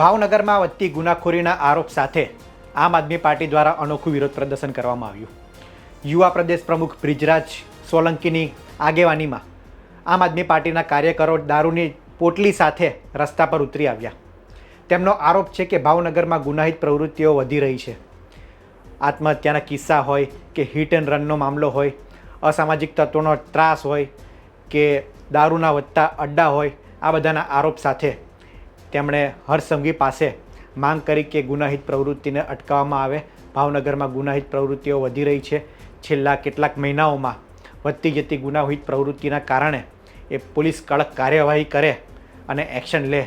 ભાવનગરમાં વધતી ગુનાખોરીના આરોપ સાથે આમ આદમી પાર્ટી દ્વારા અનોખું વિરોધ પ્રદર્શન કરવામાં આવ્યું. યુવા પ્રદેશ પ્રમુખ બ્રિજરાજ સોલંકીની આગેવાનીમાં આમ આદમી પાર્ટીના કાર્યકરો દારૂની પોટલી સાથે રસ્તા પર ઉતરી આવ્યા. તેમનો આરોપ છે કે ભાવનગરમાં ગુનાહિત પ્રવૃત્તિઓ વધી રહી છે. આત્મહત્યાના કિસ્સા હોય કે હિટ એન્ડ રનનો મામલો હોય, અસામાજિક તત્વોનો ત્રાસ હોય કે દારૂના વધતા અડ્ડા હોય, આ બધાના આરોપ સાથે તેમણે હર્ષસંઘવી પાસે માંગ કરી કે ગુનાહિત પ્રવૃત્તિને અટકાવવામાં આવે. ભાવનગરમાં ગુનાહિત પ્રવૃત્તિઓ વધી રહી છે. છેલ્લા કેટલાક મહિનાઓમાં વધતી જતી ગુનાહિત પ્રવૃત્તિના કારણે એ પોલીસ કડક કાર્યવાહી કરે અને એક્શન લે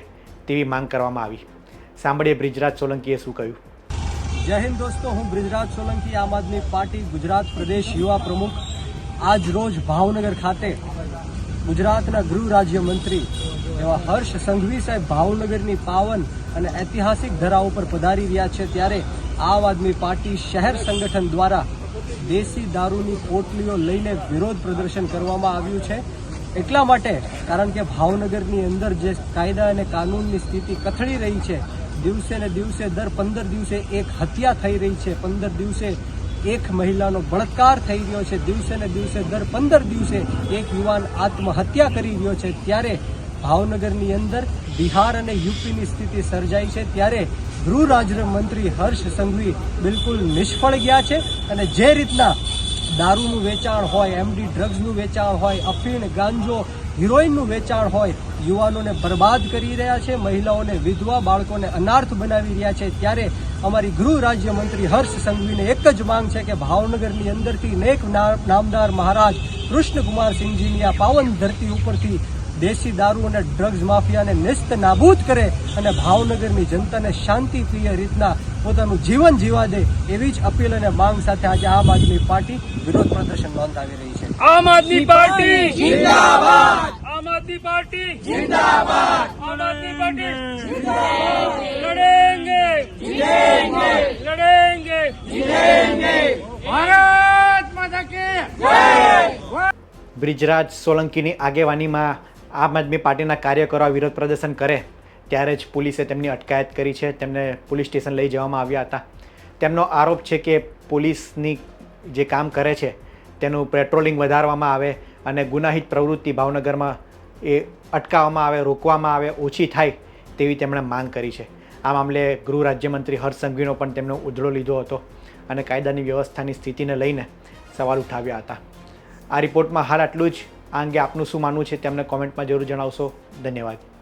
તેવી માંગ કરવામાં આવી. સાંભળીએ બ્રિજરાજ સોલંકીએ શું કહ્યું. જય હિન્દ દોસ્તો, હું બ્રિજરાજ સોલંકી, આમ આદમી પાર્ટી, ગુજરાત પ્રદેશ યુવા પ્રમુખ. આજ રોજ ભાવનગર ખાતે ગુજરાતના ગૃહ રાજ્ય મંત્રી એવા હર્ષ સંઘવી સાહેબ ભાવનગરની પાવન અને ઐતિહાસિક ધરા ઉપર પધારી રહ્યા છે. ત્યારે આમ આદમી પાર્ટી શહેર સંગઠન દ્વારા દેશી દારૂની પોટલીઓ લઈને વિરોધ પ્રદર્શન કરવામાં આવ્યું છે. એટલા માટે, કારણ કે ભાવનગરની અંદર જે કાયદા અને કાનૂનની સ્થિતિ કથળી રહી છે દિવસે ને દિવસે દર પંદર દિવસે એક હત્યા થઈ રહી છે. પંદર દિવસે એક મહિલાનો બળાત્કાર થઈ રહ્યો છે. દિવસે ને દિવસે દર પંદર દિવસે એક યુવાન આત્મહત્યા કરી રહ્યો છે. ત્યારે ભાવનગરની અંદર બિહાર અને યુપીની સ્થિતિ સર્જાઈ છે. ત્યારે ગૃહ રાજ્ય મંત્રી હર્ષ સંઘવી બિલકુલ નિષ્ફળ ગયા છે અને જે રીતના દારૂનું વેચાણ હોય એમડી ડ્રગ્સનું વેચાણ હોય, અફીણ, ગાંજો, હિરોઈનનું વેચાણ હોય, યુવાનોને બરબાદ કરી રહ્યા છે, મહિલાઓને વિધવા, બાળકોને અનાર્થ બનાવી રહ્યા છે. ત્યારે અમારી ગૃહ રાજ્યમંત્રી હર્ષ સંઘવીને એક જ માંગ છે કે ભાવનગરની અંદરથી નેક નામદાર મહારાજ કૃષ્ણકુમાર સિંહજીની આ પાવન ધરતી ઉપરથી દેશી દારૂ અને ડ્રગ્સ માફિયાને નેસ્ત નાબૂદ કરે અને ભાવનગરની જનતાને શાંતિપ્રિય રીતના પોતાનું જીવન જીવા દે એવી જ અપીલ અને માંગ સાથે આજે આમ આદમી પાર્ટી વિરોધ પ્રદર્શન નોંધાવી રહી છે. આમ આદમી પાર્ટી! જિંદાબાદ! આમ આદમી પાર્ટી! જિંદાબાદ! આમ આદમી પાર્ટી! લડેંગે! જીતેંગે લડેંગે! જીતેંગે ભારત માતા કે જય! બ્રિજરાજ સોલંકીની આગેવાનીમાં આમ આદમી પાર્ટીના કાર્યકરો વિરોધ પ્રદર્શન કરે. ત્યારે જ પોલીસે તેમની અટકાયત કરી છે. તેમને પોલીસ સ્ટેશન લઈ જવામાં આવ્યા હતા. તેમનો આરોપ છે કે પોલીસની જે કામ કરે છે, તેનું પેટ્રોલિંગ વધારવામાં આવે અને ગુનાહિત પ્રવૃત્તિ ભાવનગરમાં એ અટકાવવામાં આવે, રોકવામાં આવે, ઓછી થાય તેવી તેમણે માંગ કરી છે. આ મામલે ગૃહ રાજ્યમંત્રી હર્ષ સંઘવીનો પણ તેમનો ઉધડો લીધો હતો અને કાયદાની વ્યવસ્થાની સ્થિતિને લઈને સવાલ ઉઠાવ્યા હતા. આ રિપોર્ટમાં હાલ આટલું જ. આ અંગે આપનું શું માનવું છે તેમને કોમેન્ટમાં જરૂર જણાવશો. ધન્યવાદ.